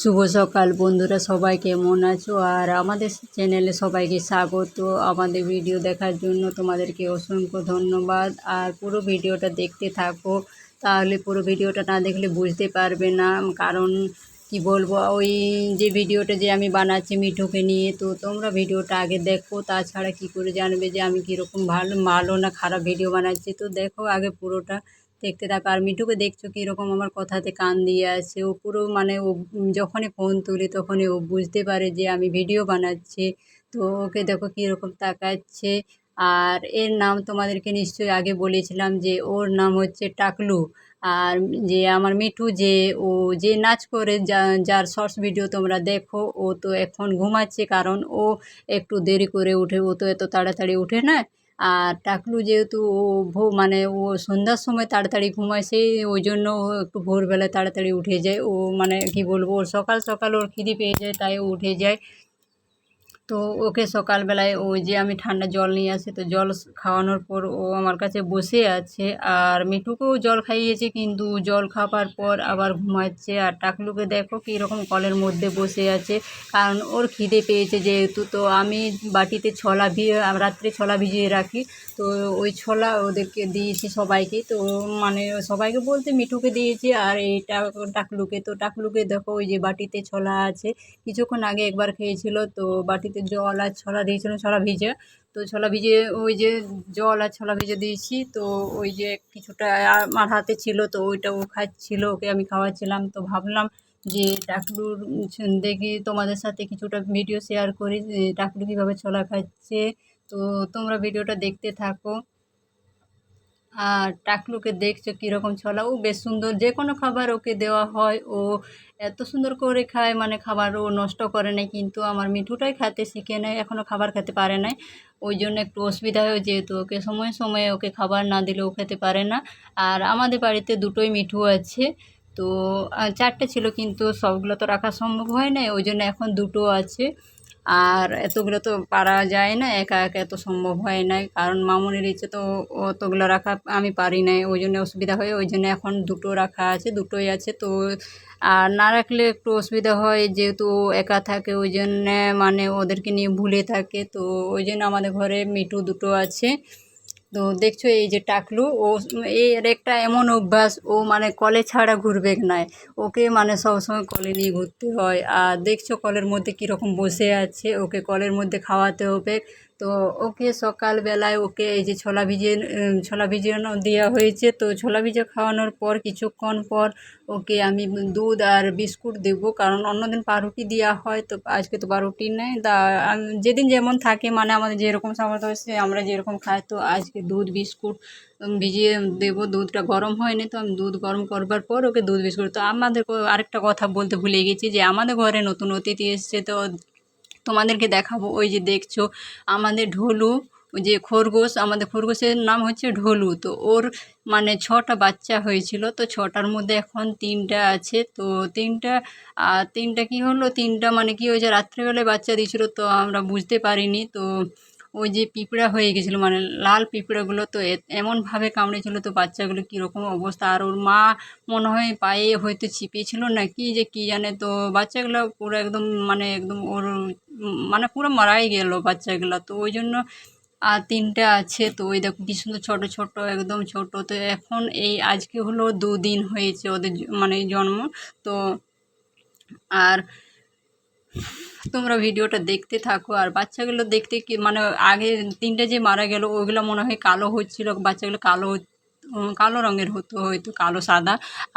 শুভ সকাল বন্ধুরা, সবাই কেমন আছো? আর আমাদের চ্যানেলে সবাইকে স্বাগত। আমাদের ভিডিও দেখার জন্য তোমাদেরকে অসংখ্য ধন্যবাদ। আর পুরো ভিডিওটা দেখতে থাকো, তাহলে পুরো ভিডিওটা না দেখলে বুঝতে পারবে না। কারণ কি বলব, ওই যে ভিডিওটা যে আমি বানাচ্ছি মিঠুকে নিয়ে, তো তোমরা ভিডিওটা আগে দেখো, তাছাড়া কি করে জানবে যে আমি কীরকম ভালো ভালো না খারাপ ভিডিও বানাচ্ছি। তো দেখো আগে পুরোটা। দেখতে থাকো। আর মিঠুকে দেখছ কীরকম আমার কথাতে কান দিয়ে আছে ও পুরো মানে ও যখনই ফোন তুলি তখনই ও বুঝতে পারে যে আমি ভিডিও বানাচ্ছি। তো ওকে দেখো কীরকম তাকাচ্ছে। আর এর নাম তোমাদেরকে নিশ্চয়ই আগে বলেছিলাম যে ওর নাম হচ্ছে টাকলু। আর যে আমার মিঠু যে ও যে নাচ করে যা, যার শর্টস ভিডিও তোমরা দেখো, ও তো এখন ঘুমাচ্ছে। কারণ ও একটু দেরি করে উঠে, ও তো এত তাড়াতাড়ি উঠে না আর টাকলু যেহেতু ও ভো মানে ও সন্ধ্যার সময় তাড়াতাড়ি ঘুমায়, সেই ওই জন্য ও একটু ভোরবেলা তাড়াতাড়ি উঠে যায়। ও মানে কি বলব, ওর সকাল সকাল ওর খিদি পেয়ে যায়, তাই ও উঠে যায়। তো ওকে সকালবেলায় ওই যে আমি ঠান্ডা জল নিয়ে আসি, তো জল খাওয়ানোর পর ও আমার কাছে বসে আছে আর মিঠুকেও জল খাইয়েছে, কিন্তু জল খাওয়ার পর আবার ঘুমাচ্ছে। আর টাকলুকে দেখো কীরকম কলের মধ্যে বসে আছে, কারণ ওর খিদে পেয়েছে যেহেতু। তো আমি বাটিতে ছলা ভিজিয়ে রাত্রে ছলা ভিজিয়ে রাখি, তো ওই ছোলা ওদেরকে দিয়েছি সবাইকে। তো মানে সবাইকে বলতে মিঠুকে দিয়েছি আর এই টাকলুকে। তো টাকলুকে দেখো ওই যে বাটিতে ছোলা আছে, কিছুক্ষণ আগে একবার খেয়েছিল, তো বাটিতে জল আর ছলা দিয়েছিলাম ছলা ভিজে। তো ছলা ভিজে ওই যে জল আর ছোলা ভিজে দিয়েছি, তো ওই যে কিছুটা আমার হাতে ছিল, তো ওইটা ও খাচ্ছিল, ওকে আমি খাওয়াচ্ছিলাম। তো ভাবলাম যে ডাকলুর দেখি তোমাদের সাথে কিছুটা ভিডিও শেয়ার করি ডাকলু কীভাবে ছলা খাচ্ছে। তো তোমরা ভিডিওটা দেখতে থাকো। আর টাকলুকে দেখছ কীরকম ছলা। ও বেশ সুন্দর, যে কোনো খাবার ওকে দেওয়া হয়। ও এত সুন্দর করে খায় মানে খাবার ও নষ্ট করে নাই, কিন্তু আমার মিঠুটাই খেতে শিখে নেয় এখনও খাবার খেতে পারে নাই। ওই জন্য একটু অসুবিধা হয়, যেহেতু ওকে সময়ে সময়ে ওকে খাবার না দিলে ও খেতে পারে না। আর আমাদের বাড়িতে দুটোই মিঠু আছে। তো চারটে ছিল, কিন্তু সবগুলো তো রাখা সম্ভব হয় না ওই জন্য এখন দুটো আছে। আর এতগুলো তো পারা যায় না, একা একা এত সম্ভব হয় না কারণ মামুনির ইচ্ছে তো অতগুলো রাখা আমি পারি না ওই জন্য অসুবিধা হয়, ওই জন্য এখন দুটো রাখা আছে, দুটোই আছে। তো আর না রাখলে একটু অসুবিধা হয়, যেহেতু একা থাকে, ওই জন্যে মানে ওদেরকে নিয়ে ভুলে থাকে। তো ওই জন্য আমাদের ঘরে মিটু দুটো আছে। তো দেখছ এই যে টাকলু, ও এর একটা এমন অভ্যাস, ও মানে কলে ছাড়া ঘুরবে নাই। ওকে মানে সবসময় কলে নিয়ে ঘুরতে হয়। আর দেখছ কলের মধ্যে কীরকম বসে আছে, ওকে কলের মধ্যে খাওয়াতে হবে। তো ওকে সকালবেলায় ওকে এই যে ছোলা ভিজিয়ে ছোলা ভিজিয়ে দেওয়া হয়েছে। তো ছোলা ভিজিয়ে খাওয়ানোর পর, কিছুক্ষণ পর ওকে আমি দুধ আর বিস্কুট দেবো। কারণ অন্যদিন পাউরুটি দেওয়া হয়, তো আজকে তো পাউরুটি নেই। তা যেদিন যেমন থাকে মানে আমাদের যেরকম সামর্থ্য হয়েছে, আমরা যেরকম খাই, তো আজকে দুধ, বিস্কুট ভিজিয়ে দেবো। দুধটা গরম হয়নি, তো আমি দুধ গরম করবার পর ওকে দুধ, বিস্কুট, তো আমাদের আরেকটা কথা বলতে ভুলে গেছি যে আমাদের ঘরে নতুন অতিথি এসছে, তো তোমাদেরকে দেখাবো। ওই যে দেখছ, আমাদের ঢোলু যে খরগোশ, আমাদের খরগোশের নাম হচ্ছে ঢোলু। তো ওর মানে ছটা বাচ্চা হয়েছিল, তো ছটার মধ্যে এখন তিনটা আছে। তো তিনটা তিনটা কি হলো? তিনটা মানে কি হয়েছে রাত্রেবেলায় বাচ্চা দিয়েছিল তো আমরা বুঝতে পারিনি। তো ওই যে পিঁপড়া হয়ে গেছিল মানে লাল পিঁপড়াগুলো তো এমনভাবে কামড়েছিলো তো বাচ্চাগুলো কীরকম অবস্থা। আর ওর মা মনে হয় পায়ে হয়তো চিপিয়েছিল না, কি যে কী জানে তো বাচ্চাগুলো পুরো একদম মানে একদম ওর মানে পুরো মারাই গেল বাচ্চাগুলো। তো ওই জন্য আর তিনটা আছে, তো ওই দেখো কী সুন্দর ছোটো ছোটো, একদম ছোটো। তো এখন এই আজকে হলো দুদিন হয়েছে ওদের মানে জন্ম। তো আর তোমরা ভিডিওটা দেখতে থাকো, আর বাচ্চাগুলো দেখতে কি মানে আগে তিনটে যে মারা গেল ওইগুলো মনে হয় কালো হচ্ছিল, বাচ্চাগুলো কালো কালো রঙের হতো, হয়তো কালো সাদা।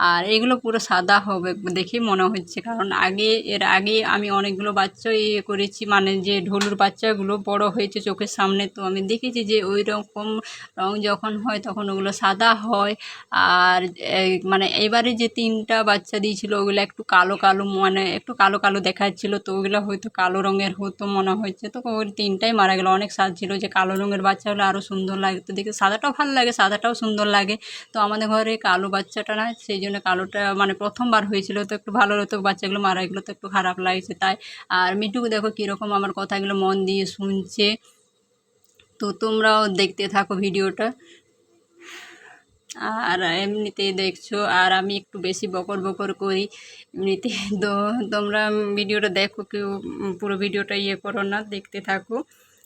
আর এগুলো পুরো সাদা হবে দেখেই মনে হচ্ছে। কারণ আগে, এর আগে আমি অনেকগুলো বাচ্চা ইয়ে করেছি মানে যে ঢোলুর বাচ্চাগুলো বড় হয়েছে চোখের সামনে। তো আমি দেখেছি যে ওই রকম রং যখন হয় তখন ওগুলো সাদা হয়। আর মানে এবারে যে তিনটা বাচ্চা দিয়েছিল ওগুলো একটু কালো কালো মানে একটু কালো কালো দেখাচ্ছিল। তো ওগুলো হয়তো কালো রঙের হতো মনে হচ্ছে। তো ওই তিনটাই মারা গেলো। অনেক স্বাদ ছিল যে কালো রঙের বাচ্চাগুলো আরও সুন্দর লাগতো দেখে সাদাটাও ভালো লাগে, সাদাটাও সুন্দর লাগে তো আমাদের ঘরে কালো বাচ্চাটা না, সেই জন্য কালোটা মানে প্রথমবার হয়েছিল তো একটু ভালো হতো, বাচ্চাগুলো মারা গেলো তো একটু খারাপ লাগছে তাই। আর মিটুকে দেখো কীরকম আমার কথাগুলো মন দিয়ে শুনছে। তো তোমরাও দেখতে থাকো ভিডিওটা। আর এমনিতেই দেখছ, আর আমি একটু বেশি বকর বকর করি। এমনিতে তো তোমরা ভিডিওটা দেখো কেউ পুরো ভিডিওটা ইয়ে করো না, দেখতে থাকো।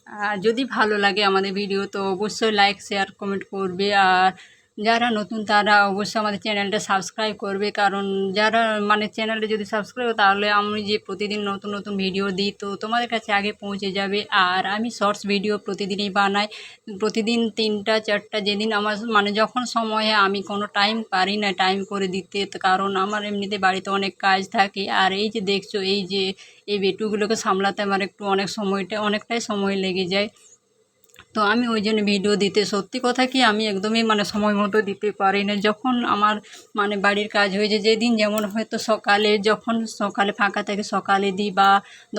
আর যদি ভালো লাগে আমাদের ভিডিও তো অবশ্যই লাইক শেয়ার কমেন্ট করবে। আর যারা নতুন তারা অবশ্যই আমাদের চ্যানেলটা সাবস্ক্রাইব করবে। কারণ যারা মানে চ্যানেলটা যদি সাবস্ক্রাইব তাহলে আমি যে প্রতিদিন নতুন নতুন ভিডিও দিই, তো তোমাদের কাছে আগে পৌঁছে যাবে। আর আমি শর্টস ভিডিও প্রতিদিনই বানাই। প্রতিদিন তিনটা, চারটা যেদিন আমার মানে যখন সময় হয়, আমি কোনো টাইম পারি না টাইম করে দিতে। কারণ আমার এমনিতে বাড়িতে অনেক কাজ থাকে। আর এই যে দেখছ, এই যে এই বেটুগুলোকে সামলাতে আমার একটু অনেক সময়টা, অনেকটাই সময় লেগে যায়। তো আমি ওই জন্য ভিডিও দিতে, সত্যি কথা কি আমি একদমই মানে সময় মতো দিতে পারি না। যখন আমার মানে বাড়ির কাজ হয়েছে যেদিন যেমন হয়তো সকালে যখন সকালে ফাঁকা থাকে সকালে দিই বা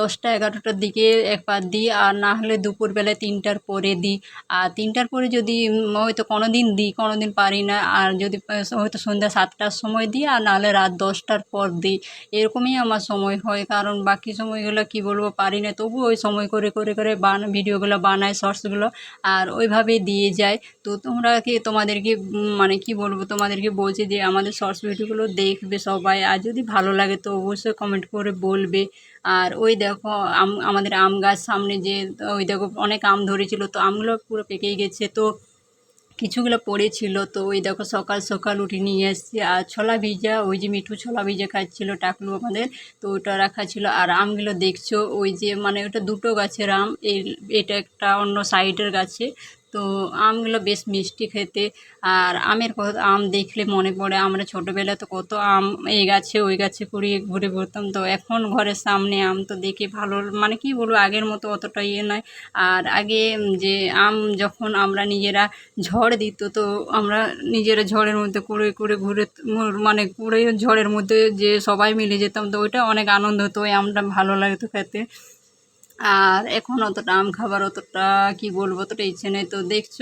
দশটা এগারোটার দিকে একবার দিই আর না হলে দুপুরবেলায় তিনটার পরে দিই। আর তিনটার পরে যদি হয়তো কোনো দিন দিই কোনো দিন পারি না, আর যদি হয়তো সন্ধ্যা সাতটার সময় দিই আর নাহলে রাত দশটার পর দিই, এরকমই আমার সময় হয়। কারণ বাকি সময়গুলো কি বলব, পারি না। তবু ওই সময় করে করে করে বান, ভিডিওগুলো বানাই, শর্টসগুলো আর ওইভাবে দিয়ে যায়। তো তোমরা কি তোমাদেরকে মানে কি বলব, তোমাদেরকে বলছে যে আমাদের শর্টস ভিডিওগুলো দেখবে সবাই। আর যদি ভালো লাগে তো অবশ্যই কমেন্ট করে বলবে। আর ওই দেখো, আম, আমাদের আম গাছ সামনে যে, ওই দেখো অনেক আম ধরেছিল, তো আমগুলো পুরো পেকেই গেছে। তো কিছুগুলো পড়েছিল, তো ওই দেখো সকাল সকাল উঠে নিয়ে এসছি। আর ছোলা ভিজা, ওই যে মিঠু ছোলা ভিজা খাচ্ছিল টাকলু আমাদের, তো ওটা রাখা ছিল। আর আমগুলো দেখছ, ওই যে মানে ওটা দুটো গাছের আম এই এটা একটা অন্য সাইডের গাছে। তো আমগুলো বেশ মিষ্টি খেতে। আর আমের কথা আম দেখলে মনে পড়ে, আমরা ছোটোবেলায় তো কত আম এই গাছে, ওই গাছে কুড়িয়ে ঘুরে ঘুরতাম তো এখন ঘরের সামনে আম তো দেখে ভালো মানে কি বলব, আগের মতো অতটা ইয়ে নয়। আর আগে যে আম যখন আমরা নিজেরা ঝড় দিত, তো আমরা নিজেরা ঝড়ের মধ্যে কুড়ে কুড়ে ঘুরে মানে কুড়ে ঝড়ের মধ্যে যে সবাই মিলে যেতাম, তো ওইটা অনেক আনন্দ হতো, ওই আমটা ভালো লাগতো খেতে। আর এখন অতটা আম খাবার অতটা কি বলব, অতটা ইচ্ছে নেই। তো দেখছ,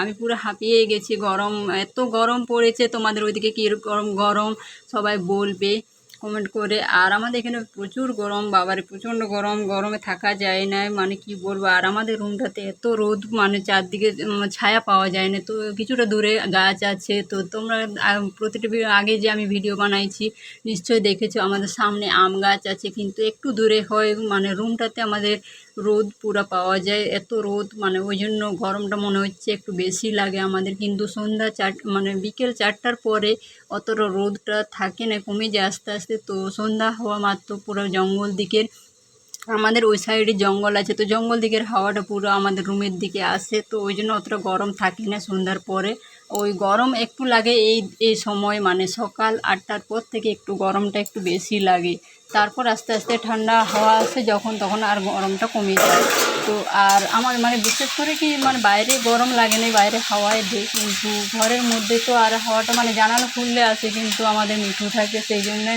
আমি পুরো হাঁপিয়ে গেছি গরম, এত গরম পড়েছে তোমাদের ওইদিকে কী গরম গরম সবাই বলবে। কমেন্ট করে। আর আমাদের এখানে প্রচুর গরম, বাবারে প্রচণ্ড গরম, গরমে থাকা যায় না। মানে কি বলব, আর আমাদের রুমটাতে এত রোদ মানে চারদিকে ছায়া পাওয়া যায় না। তো কিছুটা দূরে গাছ আছে। তো তোমরা প্রতিটি আগে যে আমি ভিডিও বানাইছি, নিশ্চয়ই দেখেছ, আমাদের সামনে আম গাছ আছে। কিন্তু একটু দূরে হয় মানে রুমটাতে আমাদের রোদ পুরো পাওয়া যায়, এত রোদ মানে ওই জন্য গরমটা মনে হচ্ছে একটু বেশি লাগে আমাদের। কিন্তু সন্ধ্যা চার মানে বিকেল চারটার পরে অতটা রোদটা থাকে না, কমে যায় আস্তে আস্তে। তো সন্ধ্যা হওয়া মাত্র পুরো জঙ্গল দিকের, আমাদের ওই সাইডে জঙ্গল আছে। তো জঙ্গল দিকের হাওয়াটা পুরো আমাদের রুমের দিকে আসে, তো ওই জন্য অতটা গরম থাকে না সন্ধ্যার পরে। ওই গরম একটু লাগে, এই এই সময় মানে সকাল আটটার পর থেকে একটু গরমটা একটু বেশি লাগে। তারপর আস্তে আস্তে ঠান্ডা হাওয়া আসে যখন, তখন আর গরমটা কমে যায়। তো আর আমার মানে বিশেষ করে কি মানে বাইরে গরম লাগে না বাইরে হাওয়ায় দিই কিন্তু ঘরের মধ্যে তো আর হাওয়াটা মানে জানালা খুললে আসে, কিন্তু আমাদের মিঠু থাকে সেই জন্যে,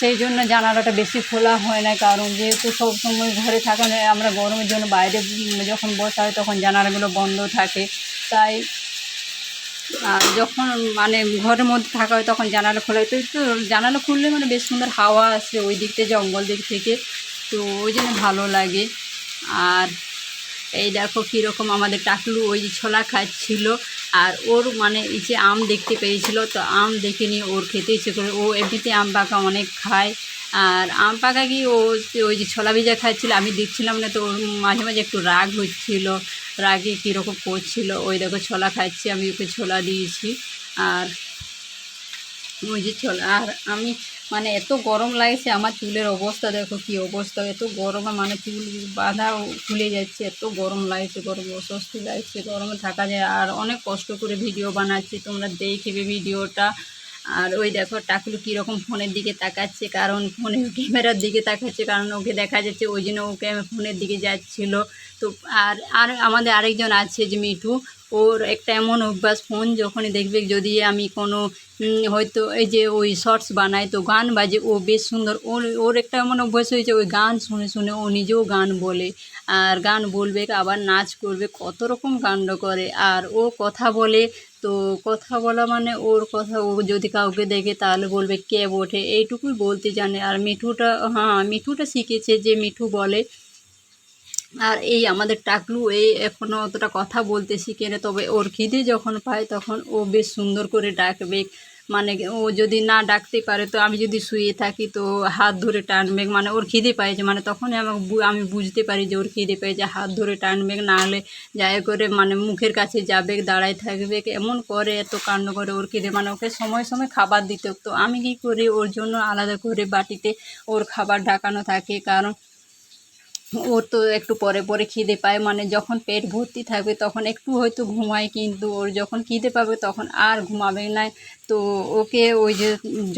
সেই জন্য জানালাটা বেশি খোলা হয় না। কারণ যেহেতু সব সময় ঘরে থাকা আমরা গরমের জন্য বাইরে যখন বসা হয় তখন জানালাগুলো বন্ধ থাকে। তাই যখন মানে ঘরের মধ্যে থাকা হয় তখন জানালা খোলা হয়। তো জানালা খুললে মানে বেশ সুন্দর হাওয়া আসে ওই দিক থেকে জঙ্গল দিক থেকে। তো ওই জন্য ভালো লাগে। আর এই দেখো কীরকম আমাদের টাকলু ওই যে ছোলা খাচ্ছিল। আর ওর মানে এই যে আম দেখতে পেয়েছিল, তো আম দেখে নিয়ে ওর খেতে ইচ্ছে করে। ও এমনিতে আম পাকা অনেক খায়। আর আম পাকা কি ও ওই যে ছোলা ভিজা খাচ্ছিল, আমি দিচ্ছিলাম না তো ওর মাঝে মাঝে একটু রাগ হচ্ছিল, রাগে কীরকম করছিল, ওই দেখো ছোলা খাচ্ছি, আমি ওকে ছোলা দিয়েছি, আর ওই যে ছোলা, আর আমি মানে এত গরম লাগছে, আমার চুলের অবস্থা দেখো কি অবস্থা, এত গরমে মানে চুল বাঁধা খুলে যাচ্ছে, এত গরম লাগছে, গরম, অস্বস্তি লাগছে, গরমে থাকা যায়, আর অনেক কষ্ট করে ভিডিও বানাচ্ছি, তোমরা দেখবে ভিডিওটা আর ওই দেখো টাকলু কীরকম ফোনের দিকে তাকাচ্ছে, কারণ ফোনের ক্যামেরার দিকে তাকাচ্ছে, কারণ ওকে দেখা যাচ্ছে ওই জন্য ওকে ফোনের দিকে যাচ্ছিল। তো আর আর আমাদের আরেকজন আছে যে মিঠু, ওর একটা এমন অভ্যাস, ফোন যখনই দেখবে যদি আমি কোনো হয়তো এই যে ওই শর্টস বানাই তো গান বাজে, ও বেশ সুন্দর, ওর ওর একটা এমন অভ্যাস হয়েছে, ওই গান শুনে শুনে ও নিজেও গান বলে, আর গান বলবে, আবার নাচ করবে, কত রকম কাণ্ড করে, আর ও কথা বলে তো কথা বলা মানে ওর কথা, ও যদি কাউকে দেখে তাহলে বলবে কে ওঠে এইটুকুই বলতে জানে। আর মিঠুটা হ্যাঁ মিঠুটা শিখেছে যে মিঠু বলে। আর এই আমাদের টাকলু এই এখনও অতটা কথা বলতে শিখে না, তবে ওর খিদে যখন পায় তখন ও বেশ সুন্দর করে ডাকবে। মানে ও যদি না ডাকতে পারে, তো আমি যদি শুয়ে থাকি, তো হাত ধরে টানবে। মানে ওর খিদে পাইছে মানে তখনই আমাকে আমি বুঝতে পারি যে, ওর খিদে পেয়েছে হাত ধরে টানবে। না হলে যাই করে মানে মুখের কাছে যাবে, দাঁড়ায় থাকবে। এমন করে এত কাণ্ড করে ওর খিদে? মানে ওকে সময় সময় খাবার দিতে তো আমি কী করি? ওর জন্য আলাদা করে বাটিতে ওর খাবার ঢাকানো থাকে। কারণ ওর তো একটু পরে পরে খিদে পায় মানে যখন পেট ভর্তি থাকবে তখন একটু হয়তো ঘুমায়, কিন্তু ওর যখন খিদে পাবে তখন আর ঘুমাবে না। তো ওকে ওই যে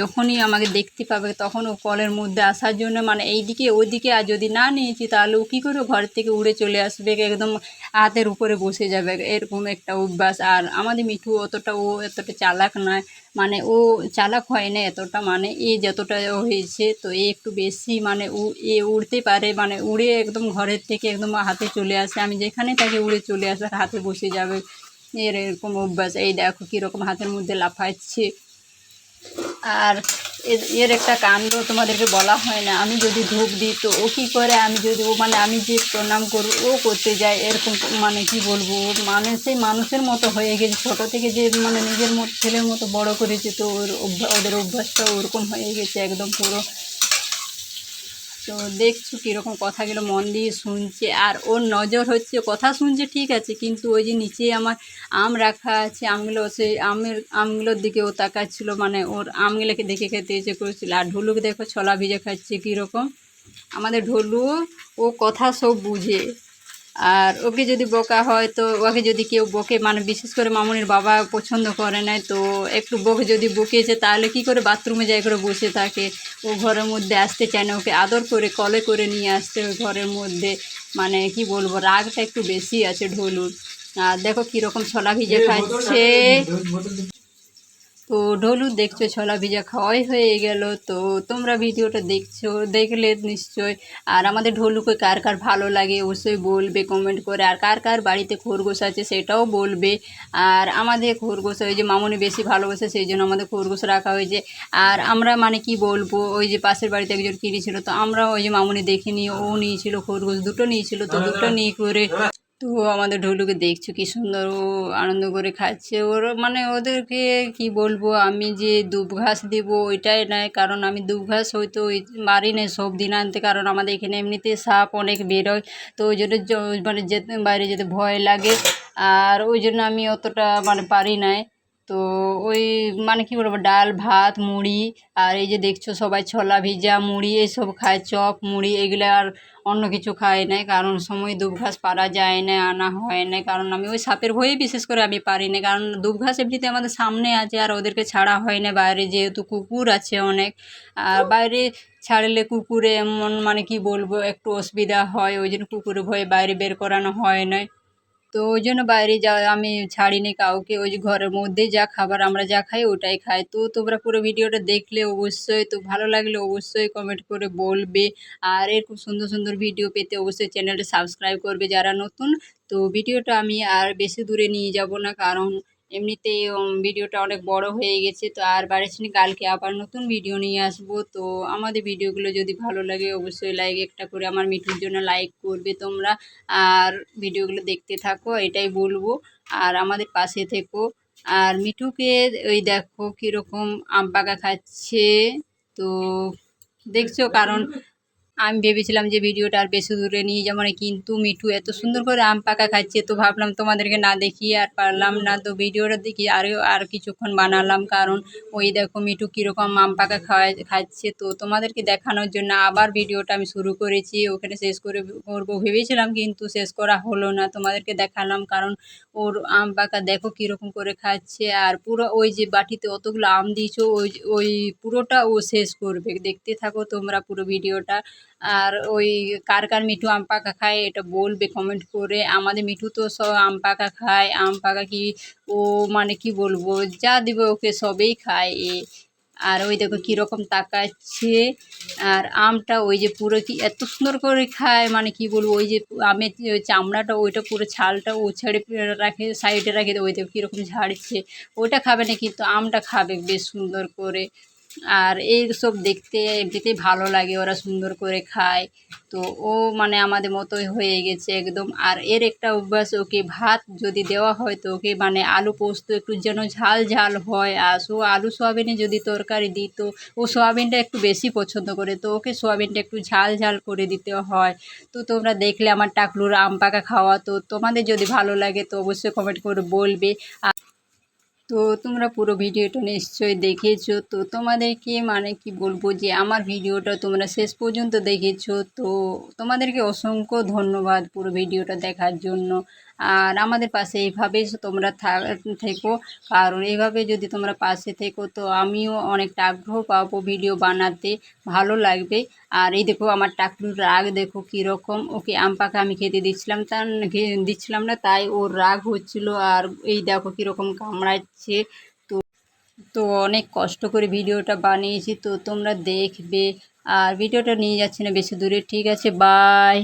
যখনই আমাকে দেখতে পাবে তখন ও কলের মধ্যে আসার জন্য মানে এইদিকে ওইদিকে আর যদি না নিয়েছি তাহলে ও কী করে ঘর থেকে উড়ে চলে আসবে, একদম হাতের উপরে বসে যাবে, এরকম একটা অভ্যাস। আর আমাদের মিঠু অতটা, ও এতটা চালাক নয়। মানে ও চালাক হয় না এতটা মানে এ যতটা হয়েছে তো এ একটু বেশি মানে উ, এ উড়তে পারে মানে উড়ে একদম ঘরের থেকে একদম হাতে চলে আসে। আমি যেখানে তাকে উড়ে চলে আসে হাতে বসে যাবে। এর এরকম অভ্যাস। এই দেখো কীরকম হাতের মধ্যে লাফাচ্ছে। আর এর- একটা কাণ্ড তোমাদেরকে বলা হয় না। আমি যদি ধূপ দিই তো ও কী করে? আমি যদি, ও মানে আমি যে প্রণাম করব, ও করতে যায়, এরকম মানে কি বলব? মানে সেই মানুষের মতো হয়ে গেছে। ছোটো থেকে যে মানে নিজের মতো, ছেলের মতো বড় করেছে তো ওর ওদের অভ্যাসটা ওরকম হয়ে গেছে একদম পুরো। তো দেখছ কীরকম কথাগুলো মন দিয়ে শুনছে। আর ওর নজর হচ্ছে কথা শুনছে, ঠিক আছে, কিন্তু ওই যে নিচে আমার আম রাখা আছে, আমগুলো সেই আমের, আমগুলোর দিকে ও তাকাচ্ছিল মানে ওর আমগুলোকে দেখে খেতে ইচ্ছে করেছিল। আর ঢুলুক দেখো, ছলা ভিজে খাচ্ছে কীরকম। আমাদের ঢোলু ও কথা সব বুঝে। আর ওকে যদি বকা হয় তো ওকে যদি কেউ বকে মানে বিশেষ করে মামুনির বাবা পছন্দ করে না তো একটু বকে যদি বকেছে তাহলে কি করে বাথরুমে যাই করে বসে থাকে? ও ঘরের মধ্যে আসতে চায় না ওকে আদর করে কলে করে নিয়ে আসতে ঘরের মধ্যে। মানে কি বলব রাগটা একটু বেশি আছে ঢোলুর। আর দেখো কীরকম ছলা ভিজে খাচ্ছে। তো ঢোলু দেখছ ছলা ভিজা খাওয়াই হয়ে গেল। তো তোমরা ভিডিওটা দেখছ দেখলে নিশ্চয়। আর আমাদের ঢোলুকে কার কার ভালো লাগে অবশ্যই বলবে কমেন্ট করে। আর কার কার বাড়িতে খরগোশ আছে সেটাও বলবে। আর আমাদের খরগোশ ওই যে মামনি বেশি ভালোবাসে সেই জন্য আমাদের খরগোশ রাখা হয়েছে। আর আমরা মানে কি বলব ওই যে পাশের বাড়িতে একজন কিনেছিল তো আমরা ওই যে মামনি দেখিনি। ও নিয়েছিল খরগোশ দুটো নিয়েছিল তো দুটো নিয়ে করে তো আমাদের ঢুলুকে দেখছ কি সুন্দর ও আনন্দ করে খাচ্ছে। ওর মানে ওদেরকে কি বলব, আমি যে দুব ঘাস দেবো ওইটাই নয়, কারণ আমি দুব ঘাস হয়তো মারি না সব দিন আনতে, কারণ আমাদের এখানে এমনিতে সাপ অনেক বেরোয়, তো ওই জন্য মানে যেতে বাইরে যেতে ভয় লাগে। আর ওই জন্য আমি অতটা মানে পারি নাই। তো ওই মানে কি বলব, ডাল, ভাত, মুড়ি আর এই যে দেখছ সবাই ছোলা ভিজা, মুড়ি এইসব খায়, চপ, মুড়ি এগুলো আর অন্য কিছু খায় না কারণ সময় দুব ঘাস পারা যায় না, আনা হয় না। কারণ আমি ওই সাপের ভয়ে বিশেষ করে আমি পারি না। কারণ দুব ঘাস এমনিতে আমাদের সামনে আছে আর ওদেরকে ছাড়া হয় না। বাইরে যেহেতু কুকুর আছে অনেক, আর বাইরে ছাড়লে কুকুরে এমন মানে কি বলব, একটু অসুবিধা হয়। ওই জন্য কুকুরের ভয়ে বাইরে বের করানো হয় না তো ওই জন্য বাইরে যা আমি ছাড়িনি কাউকে। ওই যে ঘরের মধ্যে যা খাবার আমরা যা খাই ওটাই খাই। তো তোমরা পুরো ভিডিওটা দেখলে অবশ্যই, তো ভালো লাগলে অবশ্যই কমেন্ট করে বলবে। আর এরকম সুন্দর সুন্দর ভিডিও পেতে অবশ্যই চ্যানেলটা সাবস্ক্রাইব করবে যারা নতুন। তো ভিডিওটা আমি আর বেশি দূরে নিয়ে যাব না, কারণ এমনিতে ভিডিওটা অনেক বড় হয়ে গেছে, তো আর বাড়িছি না। কালকে আবার নতুন ভিডিও নিয়ে আসব। তো আমাদের ভিডিওগুলো যদি ভালো লাগে, অবশ্যই লাইক একটা করে আমার মিঠুর জন্য লাইক করবে তোমরা। আর ভিডিওগুলো দেখতে থাকো, এটাই বলব। আর আমাদের পাশে থেকো। আর মিঠুকে, ওই দেখো কীরকম আম পাকা খাচ্ছে। তো দেখছ কারণ আমি ভেবেছিলাম যে ভিডিওটা আর বেশি দূরে নিয়ে যাব না, কিন্তু মিঠু এত সুন্দর করে আম পাকা খাচ্ছে, তো ভাবলাম তোমাদেরকে না দেখিয়ে আর পারলাম না। তো ভিডিওটা দেখি আরও আর কিছুক্ষণ বানালাম, কারণ ওই দেখো মিঠু কীরকম আম পাকা খাওয়ায়, খাচ্ছে। তো তোমাদেরকে দেখানোর জন্য আবার ভিডিওটা আমি শুরু করেছি, ওখানে শেষ করে করব ভেবেছিলাম, কিন্তু শেষ করা হলো না। তোমাদেরকে দেখালাম, কারণ ওর আম পাকা দেখো কীরকম করে খাচ্ছে, আর পুরো ওই যে বাটিতে অতগুলো আম দিয়েছ, ওই ওই পুরোটা ও শেষ করবে। দেখতে থাকো তোমরা পুরো ভিডিওটা। আর ওই কার কার মিঠু আম পাকা খায় এটা বলবে কমেন্ট করে। আমাদের মিঠু তো সব আম পাকা খায়, আম পাকা কি ও মানে কি বলব, যা দিবে ওকে সবেই খায় এ। আর ওই দেখো কীরকম তাকাচ্ছে, আর আমটা ওই যে পুরো কি এত সুন্দর করে খায় মানে কি বলব, ওই যে আমের চামড়াটা, ওইটা পুরো ছালটা ও ছেড়ে রাখে সাইডে রাখে, ওই দেখো কীরকম ঝাড়ছে। ওইটা খাবে না কিন্তু আমটা খাবে বেশ সুন্দর করে। আর এই সব দেখতে এমনিতেই ভালো লাগে, ওরা সুন্দর করে খায়। তো ও মানে আমাদের মতোই হয়ে গেছে একদম। আর এর একটা অভ্যাস, ওকে ভাত যদি দেওয়া হয় তো ওকে মানে আলু পোস্ত একটু যেন ঝাল ঝাল হয়। আর সো আলু সোয়াবিনে যদি তরকারি দিই তো ও সোয়াবিনটা একটু বেশি পছন্দ করে, তো ওকে সোয়াবিনটা একটু ঝাল ঝাল করে দিতে হয়। তো তোমরা দেখলে আমার টাকলুর আম পাকা খাওয়া, তো তোমাদের যদি ভালো লাগে তো অবশ্যই কমেন্ট করে বলবে। তো তোমরা পুরো ভিডিওটা নিশ্চয়ই দেখেছ। তো তোমাদেরকে মানে কি বলব যে আমার ভিডিওটা তোমরা শেষ পর্যন্ত দেখেছ। তো তোমাদেরকে অসংখ্য ধন্যবাদ পুরো ভিডিওটা দেখার জন্য। আর আমাদের পাশে এইভাবেই তোমরা থেকো। কারণ এইভাবে যদি তোমরা পাশে থেকো, তো আমিও অনেকটা আগ্রহ পাবো ভিডিও বানাতে। ভালো লাগবে। আর এই দেখো আমার টাকলুর রাগ দেখো কীরকম। ওকে আম পাকা আমি খেতে দিচ্ছিলাম তার দিচ্ছিলাম না, তাই ওর রাগ হচ্ছিল। আর এই দেখো কীরকম কামড়াচ্ছে। তো তো অনেক কষ্ট করে ভিডিওটা বানিয়েছি। তো তোমরা দেখবে। আর ভিডিওটা নিয়ে যাচ্ছি না, বেশি দূরে। ঠিক আছে, বাই।